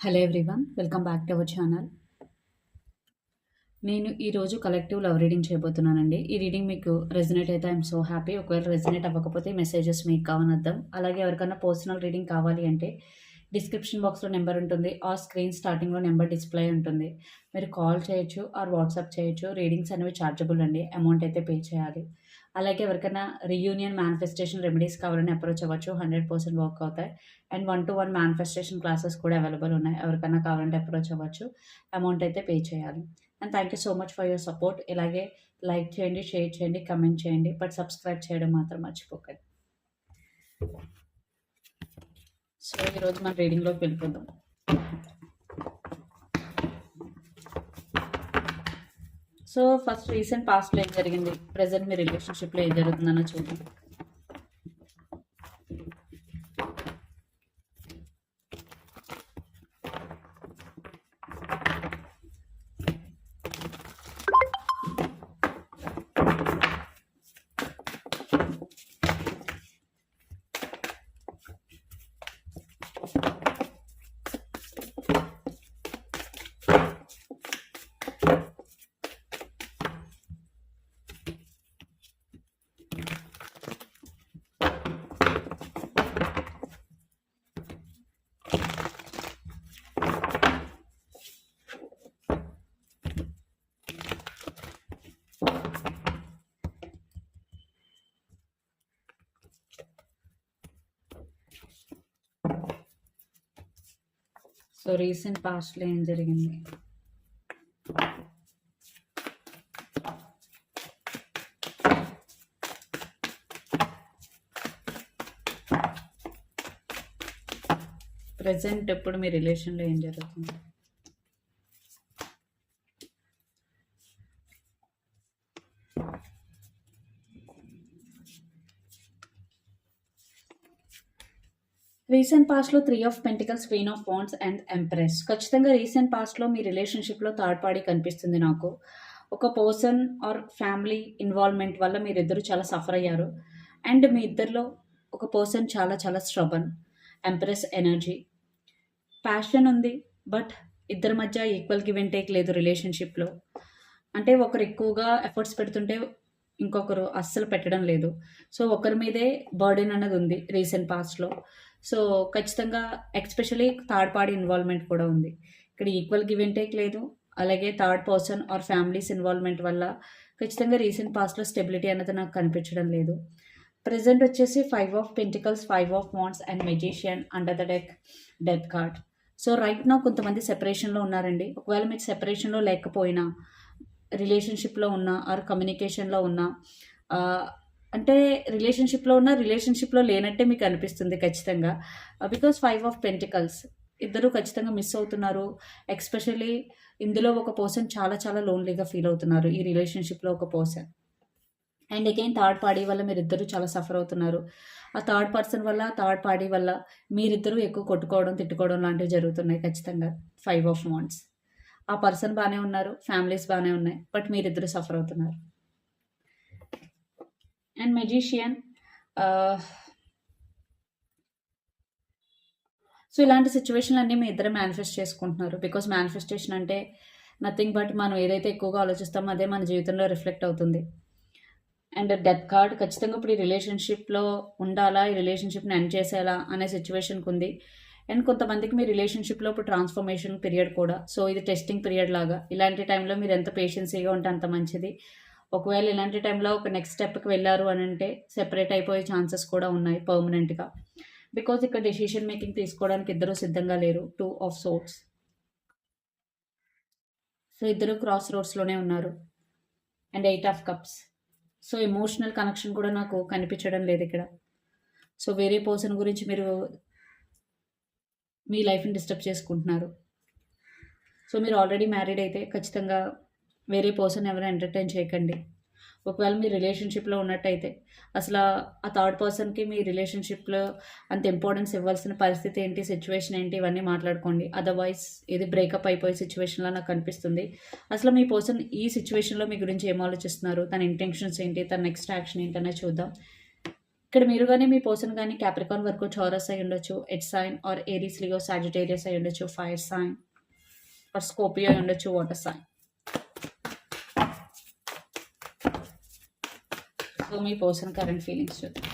Hello everyone welcome back to our channel నేను ఈరోజు collective love reading చేయబోతున్నానండి. ఈ reading మీకు రెజినేట్ అయితే ఐఎమ్ సో హ్యాపీ ఒకవేళ రెజినేట్ అవ్వకపోతే మెసేజెస్ మీకు కావనర్థం అలాగే ఎవరికైనా పర్సనల్ రీడింగ్ కావాలి అంటే డిస్క్రిప్షన్ బాక్స్లో నెంబర్ ఉంటుంది ఆ స్క్రీన్ స్టార్టింగ్లో నెంబర్ డిస్ప్లే ఉంటుంది. మీరు కాల్ చేయొచ్చు ఆర్ వాట్సాప్ చేయొచ్చు. రీడింగ్స్ అనేవి ఛార్జబుల్ అండి. అమౌంట్ అయితే పే చేయాలి. అలాగే ఎవరికైనా రీయూనియన్ మేనిఫెస్టేషన్ రెమెడీస్ కావాలని అప్రోచ్ అవ్వచ్చు. హండ్రెడ్ పర్సెంట్ వర్క్ అవుతాయి. And one to one manifestation classes కూడా అవైలబుల్ ఉన్నాయి. ఎవరికైనా కావాలంటే అప్రోచ్ అవ్వచ్చు. అమౌంట్ అయితే పే చేయాలి. And thank you so much for your support ఇలాగే లైక్ చేయండి షేర్ చేయండి కమెంట్ చేయండి. బట్ సబ్స్క్రైబ్ చేయడం మాత్రం మర్చిపోకండి. సో ఈరోజు మన రీడింగ్లోకి వెళ్ళిపోదాం. సో ఫస్ట్ రీసెంట్ పాస్ట్లో ఏం జరిగింది? ప్రజెంట్ మీ రిలేషన్షిప్లో ఏం జరుగుతుందన్నో చూద్దాం. సో రీసెంట్ పాస్ట్లో ఏం జరిగింది? ప్రజెంట్ ఇప్పుడు మీ రిలేషన్లో ఏం జరుగుతుంది? రీసెంట్ పాస్ట్లో three of pentacles queen of wands and empress ఖచ్చితంగా రీసెంట్ పాస్ట్లో మీ రిలేషన్షిప్లో థర్డ్ పార్టీ కనిపిస్తుంది నాకు. ఒక పర్సన్ ఆర్ ఫ్యామిలీ ఇన్వాల్వ్మెంట్ వల్ల మీరిద్దరు చాలా సఫర్ అయ్యారు. అండ్ మీ ఇద్దరిలో ఒక పర్సన్ చాలా చాలా స్ట్రబన్ ఎంప్రెస్ ఎనర్జీ ప్యాషన్ ఉంది బట్ ఇద్దరి మధ్య ఈక్వల్ గివ్ అండ్ టేక్ లేదు రిలేషన్షిప్లో అంటే ఒకరు ఎక్కువగా ఎఫర్ట్స్ పెడుతుంటే ఇంకొకరు అస్సలు పెట్టడం లేదు. సో ఒకరి మీదే బర్డెన్ అన్నది ఉంది రీసెంట్ పాస్ట్లో సో ఖచ్చితంగా ఎక్స్పెషలీ థర్డ్ పార్టీ ఇన్వాల్వ్మెంట్ కూడా ఉంది. ఇక్కడ ఈక్వల్ గివ్ అండ్ టేక్ లేదు. అలాగే third person or families involvement వల్ల ఖచ్చితంగా రీసెంట్ పాస్ట్లో స్టెబిలిటీ అన్నది నాకు కనిపించడం లేదు. ప్రజెంట్ వచ్చేసి five of pentacles five of wands and magician under the deck death card. So right నా కొంతమంది సెపరేషన్లో ఉన్నారండి. ఒకవేళ మీరు సెపరేషన్లో లేకపోయినా రిలేషన్షిప్లో ఉన్న ఆర్ కమ్యూనికేషన్లో ఉన్న అంటే రిలేషన్షిప్లో ఉన్న రిలేషన్షిప్లో లేనట్టే మీకు అనిపిస్తుంది ఖచ్చితంగా. బికాస్ ఫైవ్ ఆఫ్ పెంటికల్స్ ఇద్దరు ఖచ్చితంగా మిస్ అవుతున్నారు. ఎక్స్పెషల్లీ ఇందులో ఒక పర్సన్ చాలా చాలా లోన్లీగా ఫీల్ అవుతున్నారు. ఈ రిలేషన్షిప్లో ఒక person and again third party వల్ల మీరిద్దరూ చాలా సఫర్ అవుతున్నారు. ఆ థర్డ్ పర్సన్ వల్ల థర్డ్ పార్టీ వల్ల మీరిద్దరూ ఎక్కువ కొట్టుకోవడం తిట్టుకోవడం లాంటివి జరుగుతున్నాయి ఖచ్చితంగా. ఫైవ్ ఆఫ్ మంత్స్ ఆ పర్సన్ బాగానే ఉన్నారు ఫ్యామిలీస్ బాగానే ఉన్నాయి బట్ మీరిద్దరు సఫర్ అవుతున్నారు. అండ్ మెజిషియన్ సో ఇలాంటి సిచ్యువేషన్లు అన్నీ మీ ఇద్దరు మేనిఫెస్ట్ చేసుకుంటున్నారు. బికాస్ మేనిఫెస్టేషన్ అంటే నథింగ్ బట్ మనం ఏదైతే ఎక్కువగా ఆలోచిస్తామో అదే మన జీవితంలో రిఫ్లెక్ట్ అవుతుంది. అండ్ డెత్ కార్డ్ ఖచ్చితంగా ఇప్పుడు ఈ రిలేషన్షిప్లో ఉండాలా? ఈ రిలేషన్షిప్ని ఎండ్ చేసేలా? అనే సిచ్యువేషన్కి ఉంది. అండ్ కొంతమందికి మీ రిలేషన్షిప్లో ఇప్పుడు ట్రాన్స్ఫర్మేషన్ పీరియడ్ కూడా. సో ఇది టెస్టింగ్ పీరియడ్ లాగా. ఇలాంటి టైంలో మీరు ఎంత పేషెన్సీగా ఉంటే అంత మంచిది. ఒకవేళ ఇలాంటి టైంలో ఒక నెక్స్ట్ స్టెప్కి వెళ్ళారు అని అంటే సెపరేట్ అయిపోయే ఛాన్సెస్ కూడా ఉన్నాయి పర్మనెంట్గా బికాజ్ ఇక్కడ డెసిషన్ మేకింగ్ తీసుకోవడానికి ఇద్దరు సిద్ధంగా లేరు. టూ ఆఫ్ సోట్స్ సో ఇద్దరు క్రాస్ రోడ్స్లోనే ఉన్నారు. And eight of cups so emotional connection కూడా నాకు కనిపించడం లేదు ఇక్కడ. సో వేరే పర్సన్ గురించి మీరు మీ లైఫ్ని డిస్టర్బ్ చేసుకుంటున్నారు. సో మీరు ఆల్రెడీ మ్యారీడ్ అయితే ఖచ్చితంగా వేరే పర్సన్ ఎవరైనా ఎంటర్టైన్ చేయకండి. ఒకవేళ మీ రిలేషన్షిప్లో ఉన్నట్టయితే అసలు ఆ థర్డ్ పర్సన్కి మీ రిలేషన్షిప్లో అంత ఇంపార్టెన్స్ ఇవ్వాల్సిన పరిస్థితి ఏంటి సిచ్యువేషన్ ఏంటి ఇవన్నీ మాట్లాడుకోండి. అదర్వైజ్ ఇది బ్రేకప్ అయిపోయే సిచ్యువేషన్లో నాకు కనిపిస్తుంది అసలు మీ పర్సన్ ఈ సిచ్యువేషన్లో మీ గురించి ఏం ఆలోచిస్తున్నారు? తన ఇంటెన్షన్స్ ఏంటి? తన నెక్స్ట్ యాక్షన్ ఏంటనే చూద్దాం. ఇక్కడ మీరు కానీ మీ పర్సన్ కానీ క్యాప్రికాన్ వరకు చౌరస్ అయి ఉండొచ్చు earth sign or Aries Leo Sagittarius అయి ఉండొచ్చు ఫైర్ సైన్ ఆర్ స్కోపియో అయి ఉండొచ్చు వాటర్ సైన్ సో మీ పర్సన్ కరెంట్ ఫీలింగ్స్ చూద్దాం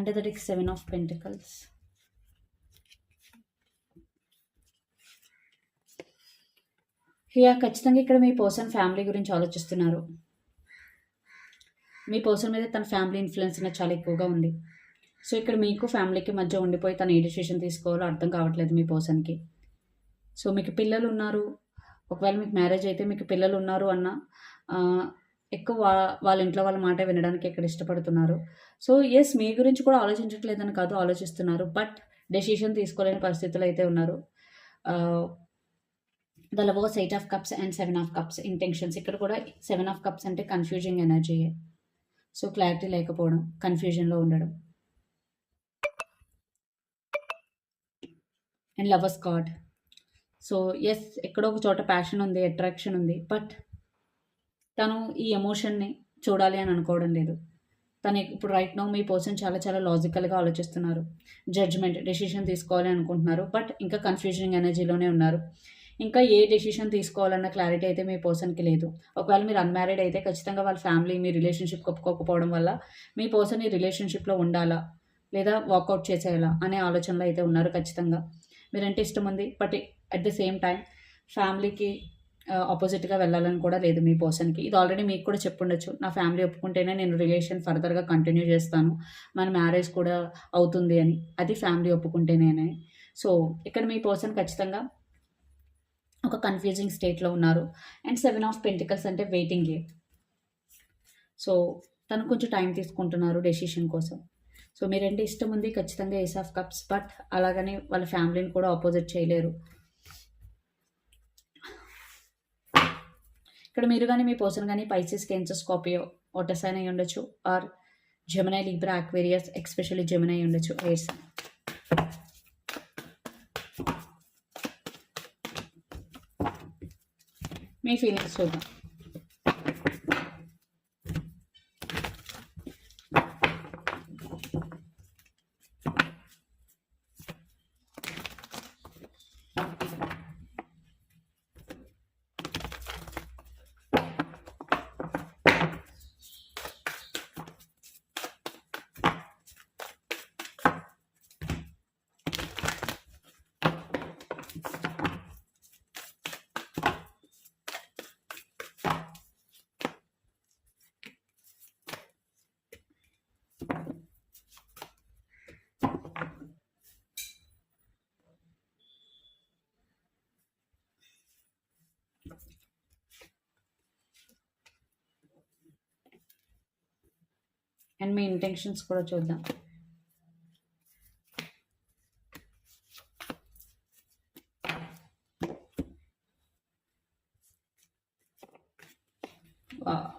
అంటే the సెవెన్ ఆఫ్ of హియా ఖచ్చితంగా ఇక్కడ మీ పర్సన్ ఫ్యామిలీ గురించి ఆలోచిస్తున్నారు. మీ పర్సన్ మీద తన ఫ్యామిలీ ఇన్ఫ్లుయెన్స్ అనేది చాలా ఎక్కువగా ఉంది. సో ఇక్కడ మీకు ఫ్యామిలీకి మధ్య ఉండిపోయి తను ఏ డిసిషన్ తీసుకోవాలో అర్థం కావట్లేదు మీ పర్సన్కి సో మీకు పిల్లలు ఉన్నారు. ఒకవేళ మీకు మ్యారేజ్ అయితే మీకు పిల్లలు ఉన్నారు అన్న ఎక్కువ వాళ్ళ ఇంట్లో వాళ్ళ మాట వినడానికి ఎక్కడ ఇష్టపడుతున్నారు. సో ఎస్ మీ గురించి కూడా ఆలోచించట్లేదని కాదు ఆలోచిస్తున్నారు. బట్ డెసిషన్ తీసుకోలేని పరిస్థితులు అయితే ఉన్నారు. The lovers eight of cups and seven of cups intentions ఇక్కడ కూడా సెవెన్ ఆఫ్ కప్స్ అంటే కన్ఫ్యూజింగ్ ఎనర్జీ సో క్లారిటీ లేకపోవడం కన్ఫ్యూజన్లో ఉండడం. And lovers God so yes ఎక్కడో ఒక చోట ప్యాషన్ ఉంది అట్రాక్షన్ ఉంది. బట్ తను ఈ ఎమోషన్ని చూడాలి అని అనుకోవడం లేదు. తను ఇప్పుడు రైట్ నో మీ పర్సన్ చాలా చాలా లాజికల్గా ఆలోచిస్తున్నారు. జడ్జ్మెంట్ డెసిషన్ తీసుకోవాలి అనుకుంటున్నారు. బట్ ఇంకా కన్ఫ్యూజనింగ్ ఎనర్జీలోనే ఉన్నారు. ఇంకా ఏ డెసిషన్ తీసుకోవాలన్న క్లారిటీ అయితే మీ పర్సన్కి లేదు. ఒకవేళ మీరు అన్మ్యారీడ్ అయితే ఖచ్చితంగా వాళ్ళ ఫ్యామిలీ మీ రిలేషన్షిప్ ఒప్పుకోకపోవడం వల్ల మీ పర్సన్ ఈ రిలేషన్షిప్లో ఉండాలా? లేదా వాకౌట్ చేసేయాలా? అనే ఆలోచనలో అయితే ఉన్నారు ఖచ్చితంగా. మీరంటే ఇష్టం ఉంది. But at the same time ఫ్యామిలీకి ఆపోజిట్గా వెళ్ళాలని కూడా లేదు మీ పర్సన్కి ఇది ఆల్రెడీ మీకు కూడా చెప్పుండొచ్చు. నా ఫ్యామిలీ ఒప్పుకుంటేనే నేను రిలేషన్ ఫర్దర్గా కంటిన్యూ చేస్తాను. మన మ్యారేజ్ కూడా అవుతుంది అని. అది ఫ్యామిలీ ఒప్పుకుంటేనే సో ఇక్కడ మీ పర్సన్ ఖచ్చితంగా ఒక కన్ఫ్యూజింగ్ స్టేట్లో ఉన్నారు. అండ్ సెవెన్ ఆఫ్ పెంటికల్స్ అంటే వెయిటింగ్ గేమ్ సో తను కొంచెం టైం తీసుకుంటున్నారు డెసిషన్ కోసం. సో మీరంటే ఇష్టం ఉంది ఖచ్చితంగా ఏస్ ఆఫ్ కప్స్ బట్ అలాగని వాళ్ళ ఫ్యామిలీని కూడా ఆపోజిట్ చేయలేరు. ఇక్కడ మీరు కానీ మీ పర్సన్ కానీ పైసెస్ కెన్సర్ స్కాపియో ఓటస్ అయినా ఉండొచ్చు. Or Gemini Libra Aquarius especially Gemini అయి ఉండొచ్చు. ఎయిర్స్ మీ ఫీలింగ్స్ చూద్దాం. అండ్ మీ ఇంటెన్షన్స్ కూడా చూద్దాం.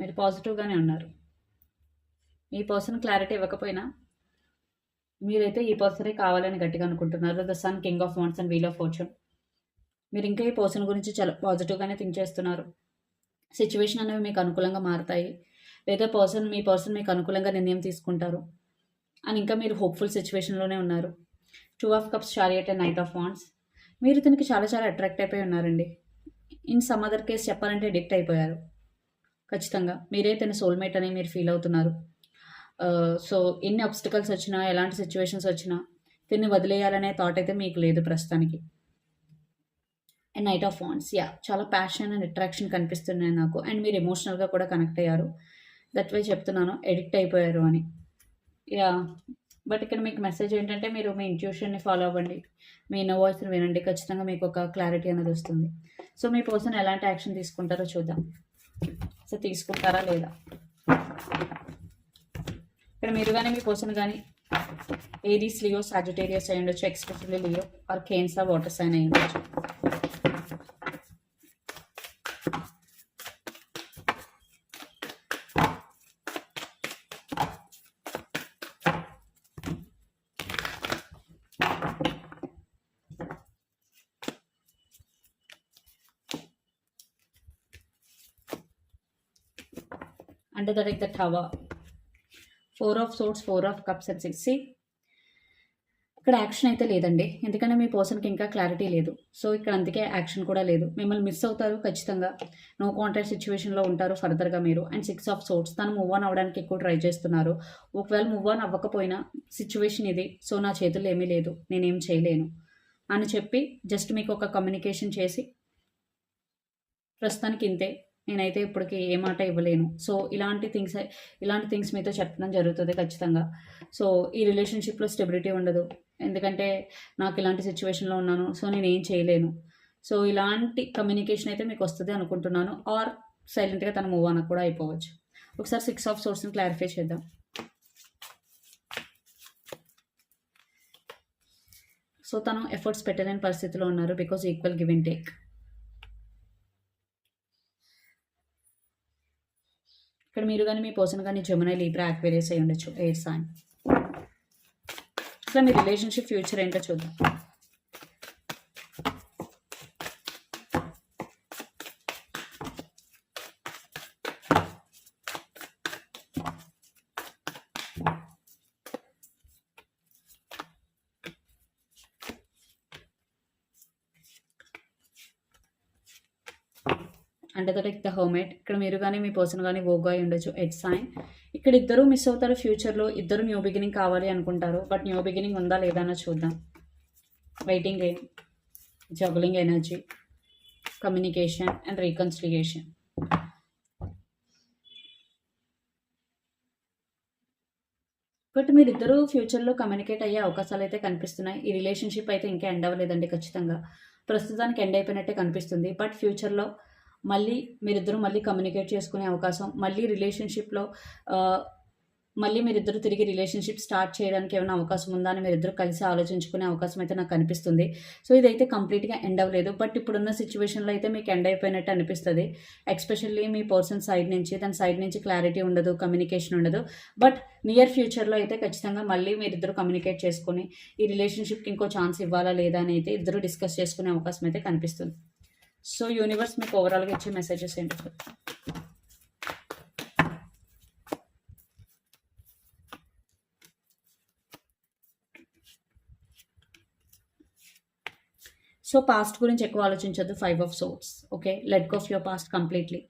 మీరు పాజిటివ్గానే ఉన్నారు. ఈ పర్సన్ క్లారిటీ ఇవ్వకపోయినా మీరైతే ఈ పర్సనే కావాలని గట్టిగా అనుకుంటున్నారు. The sun king of wands and wheel of fortune మీరు ఇంకా ఈ పర్సన్ గురించి చాలా పాజిటివ్గానే థింక్ చేస్తున్నారు. సిచ్యువేషన్ అనేవి మీకు అనుకూలంగా మారుతాయి. లేదా పర్సన్ మీ పర్సన్ మీకు అనుకూలంగా నిర్ణయం తీసుకుంటారు. అండ్ ఇంకా మీరు హోప్ఫుల్ సిచ్యువేషన్లోనే ఉన్నారు. Two of cups chariot and knight of wands మీరు ఇతనికి చాలా చాలా అట్రాక్ట్ అయిపోయి ఉన్నారండి. ఇన్ సమ్ అదర్ కేస్ చెప్పాలంటే అడిక్ట్ అయిపోయారు. ఖచ్చితంగా. మీరే తన సోల్మేట్ అని మీరు ఫీల్ అవుతున్నారు. Uh, సో ఎన్ని అబ్స్టికల్స్ వచ్చినా ఎలాంటి సిచ్యువేషన్స్ వచ్చినా తిని వదిలేయాలనే థాట్ అయితే మీకు లేదు ప్రస్తుతానికి. And knight of wands yeah చాలా ప్యాషన్ అండ్ అట్రాక్షన్ కనిపిస్తున్నాయి నాకు. అండ్ మీరు ఎమోషనల్గా కూడా కనెక్ట్ అయ్యారు. దట్ వే చెప్తున్నాను. ఎడిక్ట్ అయిపోయారు అని. యా బట్ ఇక్కడ మీకు మెసేజ్ ఏంటంటే మీరు మీ ఇంట్యూషన్ని ఫాలో అవ్వండి. మీ ఇన్న వాయిస్ని వినండి. ఖచ్చితంగా మీకు ఒక క్లారిటీ అనేది వస్తుంది. సో మీ పర్సన్ ఎలాంటి యాక్షన్ తీసుకుంటారో చూద్దాం. సో తీసుకుంటారా లేదా? ఇక్కడ మీరు కానీ మీ పర్సన్ కానీ ఏరీస్ లియో సాజిటేరియస్ అయి ఉండొచ్చు. Leo or Cancer water sign అయి ఉండొచ్చు. Under the like the tower. Four of swords four of cups అని సిక్స్ ఇక్కడ యాక్షన్ అయితే లేదండి. ఎందుకంటే మీ పర్సన్కి ఇంకా క్లారిటీ లేదు. సో ఇక్కడ అందుకే యాక్షన్ కూడా లేదు. మిమ్మల్ని మిస్ అవుతారు ఖచ్చితంగా. నో కాంటాక్ట్ సిచ్యువేషన్లో ఉంటారు ఫర్దర్గా మీరు. అండ్ సిక్స్ ఆఫ్ సోట్స్ తను మూవ్ ఆన్ అవ్వడానికి ఎక్కువ ట్రై చేస్తున్నారు. ఒకవేళ మూవ్ ఆన్ అవ్వకపోయినా సిచ్యువేషన్ ఇది. సో నా చేతుల్లో ఏమీ లేదు. నేనేం చేయలేను. అని చెప్పి జస్ట్ మీకు ఒక కమ్యూనికేషన్ చేసి ప్రస్తుతానికి ఇంతే. నేనైతే ఇప్పటికి ఏ మాట ఇవ్వలేను. సో ఇలాంటి థింగ్స్ ఇలాంటి థింగ్స్ మీతో చెప్పడం జరుగుతుంది ఖచ్చితంగా. సో ఈ రిలేషన్షిప్లో స్టెబిలిటీ ఉండదు. ఎందుకంటే నాకు ఇలాంటి సిచ్యువేషన్లో ఉన్నాను. సో నేను ఏం చేయలేను. సో ఇలాంటి కమ్యూనికేషన్ అయితే మీకు వస్తుంది అనుకుంటున్నాను. ఆర్ సైలెంట్గా తన మూవ్ అన్న కూడా అయిపోవచ్చు. ఒకసారి సిక్స్ ఆఫ్ సోర్స్ని క్లారిఫై చేద్దాం. సో తను ఎఫర్ట్స్ పెట్టలేని పరిస్థితిలో ఉన్నారు. Because equal give and take. ఇక్కడ మీరు కానీ మీ పర్సన్ కానీ జమునై లీబ్రా యాక్వేరియస్ అయి ఉండొచ్చు ఎయిర్ సాయం ఇట్లా మీ రిలేషన్షిప్ ఫ్యూచర్ ఏంటో చూద్దాం. అంటే దట్ ఇక్ ద హోమేట్ ఇక్కడ మీరు కానీ మీ పర్సన్ కానీ వోగా అయి ఉండొచ్చు. ఎట్ సైన్ ఇక్కడ ఇద్దరు మిస్ అవుతారు ఫ్యూచర్లో ఇద్దరు న్యూ బిగినింగ్ కావాలి అనుకుంటారు. బట్ న్యూ బిగినింగ్ ఉందా లేదా అని చూద్దాం. Waiting game juggling energy communication and reconciliation but మీరిద్దరూ ఫ్యూచర్లో కమ్యూనికేట్ అయ్యే అవకాశాలు అయితే కనిపిస్తున్నాయి. ఈ రిలేషన్షిప్ అయితే ఇంకా ఎండ్ అవ్వలేదండి ఖచ్చితంగా. ప్రస్తుతానికి ఎండ్ అయిపోయినట్టే కనిపిస్తుంది. బట్ ఫ్యూచర్లో మళ్ళీ మీరిద్దరూ మళ్ళీ కమ్యూనికేట్ చేసుకునే అవకాశం మళ్ళీ రిలేషన్షిప్లో మళ్ళీ మీరిద్దరు తిరిగి రిలేషన్షిప్ స్టార్ట్ చేయడానికి ఏమైనా అవకాశం ఉందా అని మీరిద్దరు కలిసి ఆలోచించుకునే అవకాశం అయితే నాకు కనిపిస్తుంది. సో ఇదైతే కంప్లీట్గా ఎండ్ అవ్వలేదు. బట్ ఇప్పుడున్న సిచ్యువేషన్లో అయితే మీకు ఎండ్ అయిపోయినట్టు అనిపిస్తుంది. ఎక్స్పెషల్లీ మీ పర్సన్ సైడ్ నుంచి దాని సైడ్ నుంచి క్లారిటీ ఉండదు కమ్యూనికేషన్ ఉండదు. బట్ నియర్ ఫ్యూచర్లో అయితే ఖచ్చితంగా మళ్ళీ మీరిద్దరు కమ్యూనికేట్ చేసుకుని ఈ రిలేషన్షిప్కి ఇంకో ఛాన్స్ ఇవ్వాలా లేదా అని అయితే ఇద్దరు డిస్కస్ చేసుకునే అవకాశం అయితే కనిపిస్తుంది. సో యూనివర్స్ మీకు ఓవరాల్గా ఇచ్చే మెసేజెస్ ఏంటి? సో పాస్ట్ గురించి ఎక్కువ ఆలోచించద్దు five of swords okay let go of your past completely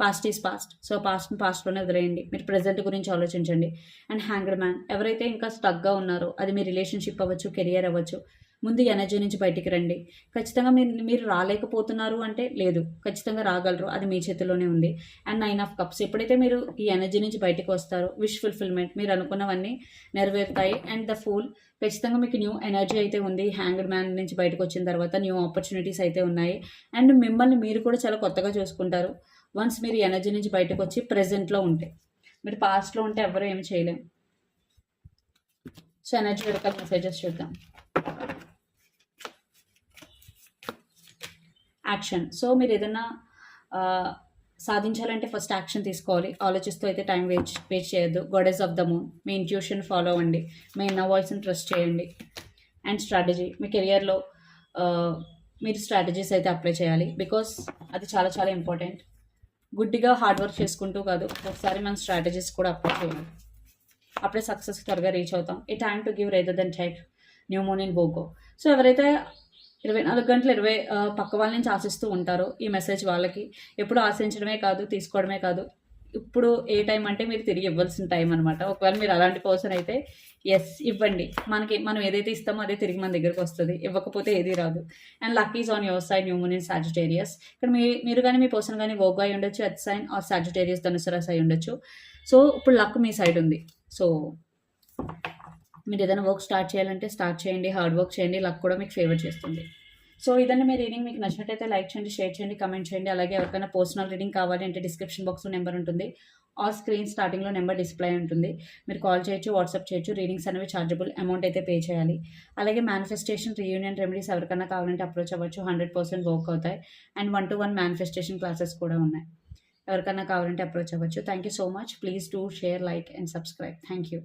past is past so పాస్ట్ని పాస్ట్లోనే వదిలేయండి. మీరు ప్రజెంట్ గురించి ఆలోచించండి. అండ్ హ్యాంగ్డ్ మ్యాన్ ఎవరైతే ఇంకా స్టక్గా ఉన్నారో అది మీ రిలేషన్షిప్ అవ్వచ్చు కెరియర్ అవ్వచ్చు ముందు ఎనర్జీ నుంచి బయటికి రండి. ఖచ్చితంగా మీరు మీరు రాలేకపోతున్నారు అంటే లేదు. ఖచ్చితంగా రాగలరు. అది మీ చేతిలోనే ఉంది. And nine of cups. ఎప్పుడైతే మీరు ఈ ఎనర్జీ నుంచి బయటకు వస్తారో విష్ ఫుల్ఫిల్మెంట్ మీరు అనుకున్నవన్నీ నెరవేరుతాయి. అండ్ ద ఫూల్ ఖచ్చితంగా మీకు న్యూ ఎనర్జీ అయితే ఉంది. హ్యాంగ్డ్ మ్యాన్ నుంచి బయటకు వచ్చిన తర్వాత న్యూ ఆపర్చునిటీస్ అయితే ఉన్నాయి. అండ్ మిమ్మల్ని మీరు కూడా చాలా కొత్తగా చూసుకుంటారు. వన్స్ మీరు ఎనర్జీ నుంచి బయటకు వచ్చి ప్రజెంట్లో ఉంటే. మీరు పాస్ట్లో ఉంటే ఎవరు ఏమి చేయలేం సో ఎనర్జీ వెనకాల మెసేజెస్ చూద్దాం. యాక్షన్. సో మీరు ఏదైనా సాధించాలంటే ఫస్ట్ యాక్షన్ తీసుకోవాలి. ఆలోచిస్తూ అయితే టైం వేస్ట్ వేస్ట్ చేయొద్దు. Goddess of the moon. Me intuition follow అవ్వండి. మీ ఇన్న వాయిస్ని ట్రస్ట్ చేయండి. And strategy. మీ కెరియర్లో మీరు స్ట్రాటజీస్ అయితే అప్లై చేయాలి. బికాస్ అది చాలా చాలా ఇంపార్టెంట్. గుడ్డిగా హార్డ్ వర్క్ చేసుకుంటూ కాదు. ఒకసారి మనం స్ట్రాటజీస్ కూడా అప్లై చేయాలి. అప్పుడే సక్సెస్ త్వరగా రీచ్ అవుతాం. ఈ time to give rather than take new moon in బోగో. So ఎవరైతే ఇరవై నాలుగు గంటలు ఇరవై పక్క వాళ్ళ నుంచి ఆశిస్తూ ఉంటారు ఈ మెసేజ్ వాళ్ళకి. ఎప్పుడు ఆశించడమే కాదు తీసుకోవడమే కాదు. ఇప్పుడు ఏ టైం అంటే మీరు తిరిగి ఇవ్వాల్సిన టైం అనమాట ఒకవేళ మీరు అలాంటి పర్సన్ అయితే ఎస్ ఇవ్వండి. మనకి మనం ఏదైతే ఇస్తామో అదే తిరిగి మన దగ్గరకు వస్తుంది. ఇవ్వకపోతే ఏది రాదు. And luck is on your side new moon in Sagittarius ఇక్కడ మీ మీరు కానీ మీ పర్సన్ కానీ వోగ్ అయి ఉండొచ్చు ఎత్ సైన్ ఆర్ సాజిటేరియస్ ధనుసరస్ అయి ఉండొచ్చు. సో ఇప్పుడు లక్ మీ సైడ్ ఉంది. సో మీరు ఏదైనా వర్క్ స్టార్ట్ చేయాలంటే స్టార్ట్ చేయండి హార్డ్ వర్క్ చేయండి లక్ కూడా మీకు ఫేవర్ చేస్తుంది. సో ఇదన్న మీ రీడింగ్ మీకు నచ్చినట్టయితే లైక్ చేయండి షేర్ చేయండి కమెంట్ చేయండి. అలాగే ఎవరికైనా పర్సనల్ రీడింగ్ కావాలి అంటే డిస్క్రిప్షన్ బాక్స్లో నెంబర్ ఉంటుంది. ఆ స్క్రీన్ స్టార్టింగ్లో నెంబర్ డిస్ప్లే ఉంటుంది. మీరు కాల్ చేయొచ్చు వాట్సాప్ చేయొచ్చు. రీడింగ్స్ అనేవి ఛార్జబుల్ అమౌంట్ అయితే పే చేయాలి. అలాగే మేనిఫెస్టేషన్ రీయూనియన్ రెమెడీస్ ఎవరికైనా కావాలంటే అప్రోచ్ అవ్వచ్చు. హండ్రెడ్ పర్సెంట్ వర్క్ అవుతాయి. And one to one manifestation classes కూడా ఉన్నాయి. ఎవరికైనా కావాలంటే అప్రోచ్ అవ్వచ్చు. Thank you so much please do share like and subscribe thank you